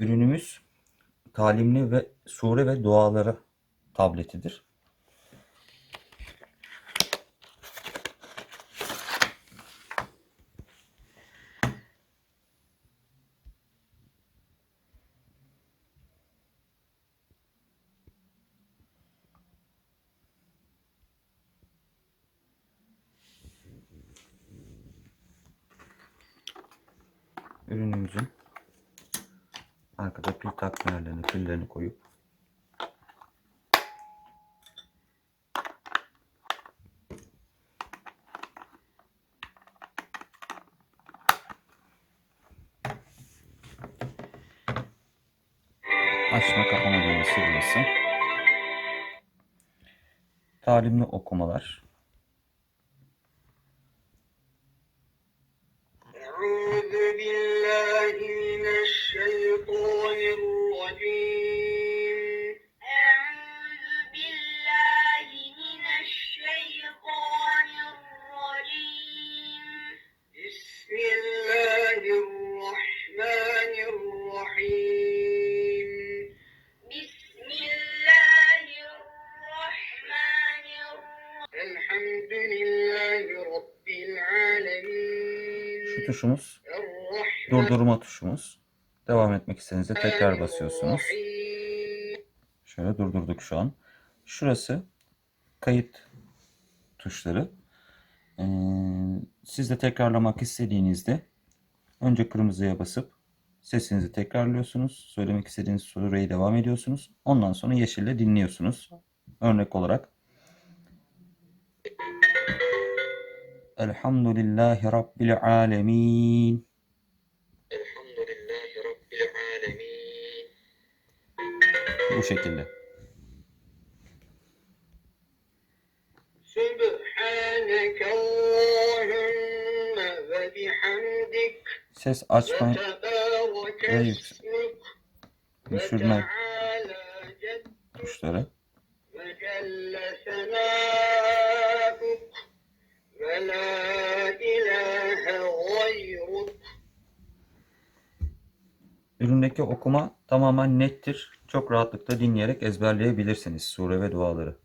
Ürünümüz talimli ve sure ve duaları tabletidir. Ürünümüzün arkada pil takma yerlerine pillerini koyup açma kapama düğmesi burası. Talimli okumalar. tuşumuz. Durdurma tuşumuz. Devam etmek istediğinizde tekrar basıyorsunuz. Şöyle durdurduk şu an. Şurası kayıt tuşları. Ee, siz de tekrarlamak istediğinizde önce kırmızıya basıp sesinizi tekrarlıyorsunuz. Söylemek istediğiniz soruyu devam ediyorsunuz. Ondan sonra yeşille dinliyorsunuz. Örnek olarak Elhamdülillahi Rabbil Alemin Bu şekilde. Ses açmak ve yüksek. Düşürmek kuşları. ve la Üründeki okuma tamamen nettir. Çok rahatlıkla dinleyerek ezberleyebilirsiniz sure ve duaları.